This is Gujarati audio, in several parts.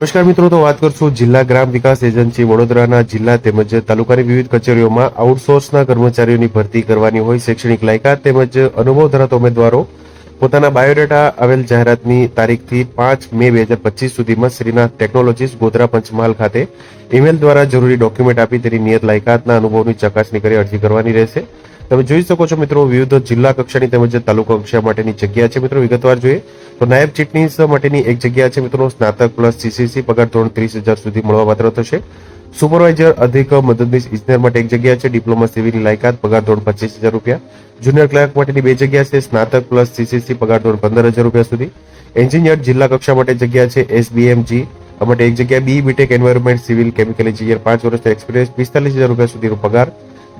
નમસ્કાર મિત્રો, તો વાત કરશું જિલ્લા ગ્રામ વિકાસ એજન્સી વડોદરાના જિલ્લા તેમજ તાલુકાની વિવિધ કચેરીઓમાં આઉટસોર્સના કર્મચારીઓની ભરતી કરવાની હોય, શૈક્ષણિક લાયકાત તેમજ અનુભવ ધરાવતા ઉમેદવારો પોતાના બાયોડેટા આવેલ જાહેરાતની તારીખથી પાંચ મે બે હજાર પચીસ સુધીમાં શ્રીનાથ ટેકનોલોજીસ ગોધરા પંચમહાલ ખાતે ઈમેલ દ્વારા જરૂરી ડોક્યુમેન્ટ આપી તેની નિયત લાયકાતના અનુભવની ચકાસણી કરી અરજી કરવાની રહેશે. તમે જોઈ શકો છો મિત્રો, વિવિધ જિલ્લા કક્ષાની તેમજ તાલુકા કક્ષા માટેની જગ્યા છે મિત્રો, વિગતવાર જોઈએ. તો નાયબ ચીટનીસ માટેની એક જગ્યા છે મિત્રો, સ્નાતક પ્લસ સીસીસી પગાર ધોરણ ત્રીસ હજાર સુધી મળવાપાત્ર થશે. સુપરવાઇઝર અધિક મદદનીશ ઇજનેર માટે એક જગ્યા છે, ડિપ્લોમા સિવિલની લાયકાત, પગાર ધોરણ પચીસ હજાર રૂપિયા. જુનિયર ક્લાર્ક માટેની બે જગ્યા છે, સ્નાતક પ્લસ સીસીસી પગાર ધોરણ પંદર હજાર રૂપિયા સુધી. એન્જિનિયર જિલ્લા કક્ષા માટે જગ્યા છે એસબીએમજી માટે એક જગ્યા, B BTech environment, civil chemical engineer, પાંચ વર્ષ એક્સપિરિયન્સ, પિસ્તાલીસ હજાર રૂપિયા સુધીનો પગાર.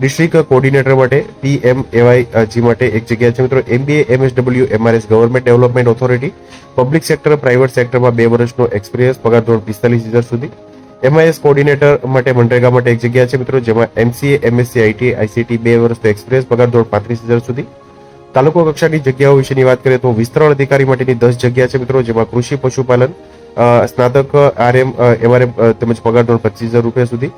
ડિસ્ટ્રિક્ટ કોર્ડિનેટર માટે પીએમ એવાય જી માટે એક જગ્યા છે. મિત્રો, MBA, MSW, MRS government development authority, public sector, private સેક્ટરમાં બે વર્ષનો એક્સપિરિયન્સ, પગાર ધોરણ પિસ્તાલીસ હજાર સુધી. એમઆઈએસ કોઓર્ડિનેટર માટે મનરેગા માટે એક જગ્યા છે, મિત્રો, જેમાં એમસીએ, એમએસસી આઈટી આઈસીટી બે વર્ષનો એક્સપિરિયન્સ, પગાર ધોરણ પાંત્રીસ હજાર સુધી. તાલુકો કક્ષાની જગ્યાઓ વિશેની વાત કરીએ તો વિસ્તરણ અધિકારી માટેની દસ જગ્યા છે, મિત્રો, જેમાં કૃષિ પશુપાલન સ્નાતક, આરએમ એમઆરએમ તેમજ પગાર ધોરણ પચીસ હજાર રૂપિયા સુધી.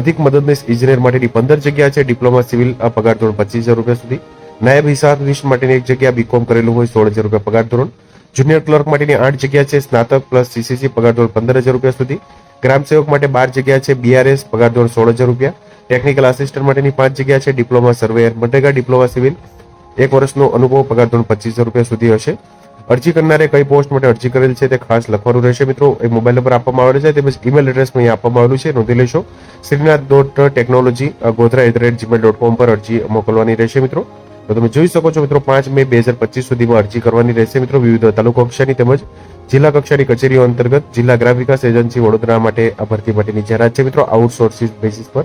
અધિક મદદનીશ ઇજનેર માટેની પંદર જગ્યા છે. ડિપ્લોમા સિવિલ પગાર ધોરણ પચીસ હજાર રૂપિયા સુધી. નાયબ હિસાબનીશ માટેની એક જગ્યા બીકોમ કરેલું હોય સોળ હજાર રૂપિયા પગાર ધોરણ. જુનિયર ક્લર્ક માટેની આઠ જગ્યા છે સ્નાતક પ્લસ સીસીસી પગાર ધોરણ પંદર હજાર રૂપિયા સુધી. ગ્રામ સેવક માટે બાર જગ્યા છે બીઆરએસ પગાર ધોરણ સોળ હજાર રૂપિયા. ટેકનિકલ આસિસ્ટન્ટ માટેની પાંચ જગ્યા છે diploma surveyor. MNREGA diploma civil, એક વર્ષનો અનુભવ પગાર ધોરણ પચીસ હજાર રૂપિયા સુધી હશે. અરજી કરનારે કઈ પોસ્ટ માટે અરજી કરેલ છે તે ખાસ લખવાનું રહેશે મિત્રો. એ મોબાઈલ નંબર આપવામાં આવેલો છે, તેમજ ઈમેલ એડ્રેસ અહીં આપવામાં આવેલું છે. નોંધી લેશો Shrinath dot technology Godhra at rate Gmail dot com પર અરજી મોકલવાની રહેશે મિત્રો. તો તમે જોઈ શકો છો મિત્રો, પાંચ મે બે હજાર પચીસ સુધીમાં અરજી કરવાની રહેશે મિત્રો. વિવિધ તાલુકા કક્ષાની તેમજ જિલ્લા કક્ષાની કચેરીઓ અંતર્ગત જિલ્લા ગ્રામ વિકાસ એજન્સી વડોદરા માટે આ ભરતી માટેની જાહેરાત છે મિત્રો. આઉટસોર્સિસ બેસિસ પર